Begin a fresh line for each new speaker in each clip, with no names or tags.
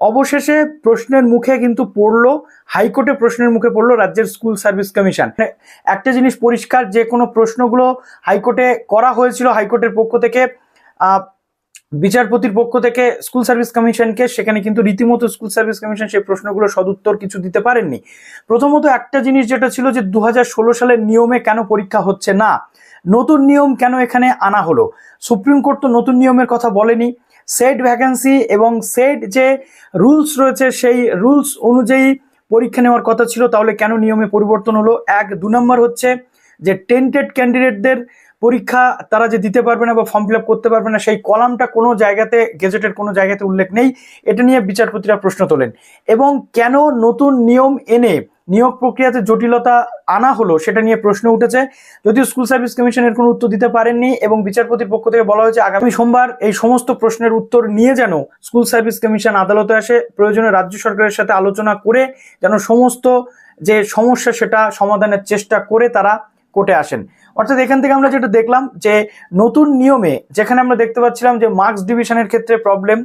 অবশেষে প্রশ্নের মুখে কিন্তু পড়ল, হাইকোর্টে প্রশ্নের মুখে পড়ল রাজ্যের স্কুল সার্ভিস কমিশন। একটা জিনিস পরিষ্কার, যে কোনো প্রশ্নগুলো হাইকোর্টে করা হয়েছিল হাইকোর্টের পক্ষ থেকে বিচারপতির পক্ষ থেকে স্কুল সার্ভিস কমিশনকে, সেখানে কিন্তু রীতিমতো স্কুল সার্ভিস কমিশন সেই প্রশ্নগুলো সদুত্তর কিছু দিতে পারেননি। প্রথমত একটা জিনিস যেটা ছিল যে দু হাজার ষোলো সালের নিয়মে কেন পরীক্ষা হচ্ছে না? নতুন নিয়ম কেন এখানে আনা হলো? সুপ্রিম কোর্ট তো নতুন নিয়মের কথা বলেনি। সেট ভ্যাকেন্সি এবং সেট যে রুলস রয়েছে, সেই রুলস অনুযায়ী পরীক্ষা নেওয়ার কথা ছিল, তাহলে কেন নিয়মে পরিবর্তন হলো? এক, দু নম্বর হচ্ছে যে টেন্টেড ক্যান্ডিডেটদের পরীক্ষা তারা যে দিতে পারবে না বা ফর্ম ফিল করতে পারবে না, সেই কলামটা কোনো জায়গাতে গেজেটের কোনো জায়গাতে উল্লেখ নেই। এটা নিয়ে বিচারপতিরা প্রশ্ন তোলেন। এবং কেন নতুন নিয়ম এনে নিয়োগ প্রক্রিয়াতে জটিলতা আনা হলো, সেটা নিয়ে প্রশ্ন উঠেছে। যদিও স্কুল সার্ভিস কমিশনের কোনো উত্তর দিতে পারেননি এবং বিচারপতির পক্ষ থেকে বলা হয়েছে, আগামী সোমবার এই সমস্ত প্রশ্নের উত্তর নিয়ে যেন স্কুল সার্ভিস কমিশন আদালতে আসে, প্রয়োজনে রাজ্য সরকারের সাথে আলোচনা করে যেন সমস্ত যে সমস্যা সেটা সমাধানের চেষ্টা করে তারা কোর্টে আসেন। অর্থাৎ এখান থেকে আমরা যেটা দেখলাম যে নতুন নিয়মে, যেখানে আমরা দেখতে পাচ্ছিলাম যে মার্কস ডিভিশনের ক্ষেত্রে প্রবলেম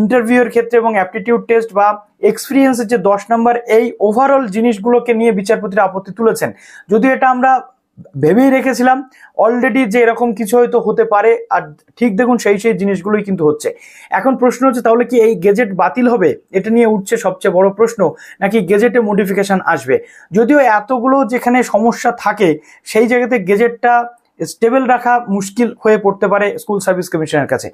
ইন্টারভিউয়ের ক্ষেত্রে এবং অ্যাপটিটিউড টেস্ট বা এক্সপিরিয়েন্সের যে দশ নম্বর এই ওভারঅল জিনিসগুলোকে নিয়ে বিচারপতিরা আপত্তি তুলেছেন। যদিও এটা আমরা ভেবেই রেখেছিলাম অলরেডি যে এরকম কিছু হয়তো হতে পারে, আর ঠিক দেখুন সেই সেই জিনিসগুলোই কিন্তু হচ্ছে। এখন প্রশ্ন হচ্ছে, তাহলে কি এই গেজেট বাতিল হবে? এটা নিয়ে উঠছে সবচেয়ে বড় প্রশ্ন, নাকি গেজেটে মডিফিকেশন আসবে? যদিও এতগুলো যেখানে সমস্যা থাকে, সেই জায়গাতে গেজেটটা স্টেবল রাখা মুশকিল হয়ে পড়তে পারে স্কুল সার্ভিস কমিশনের কাছে।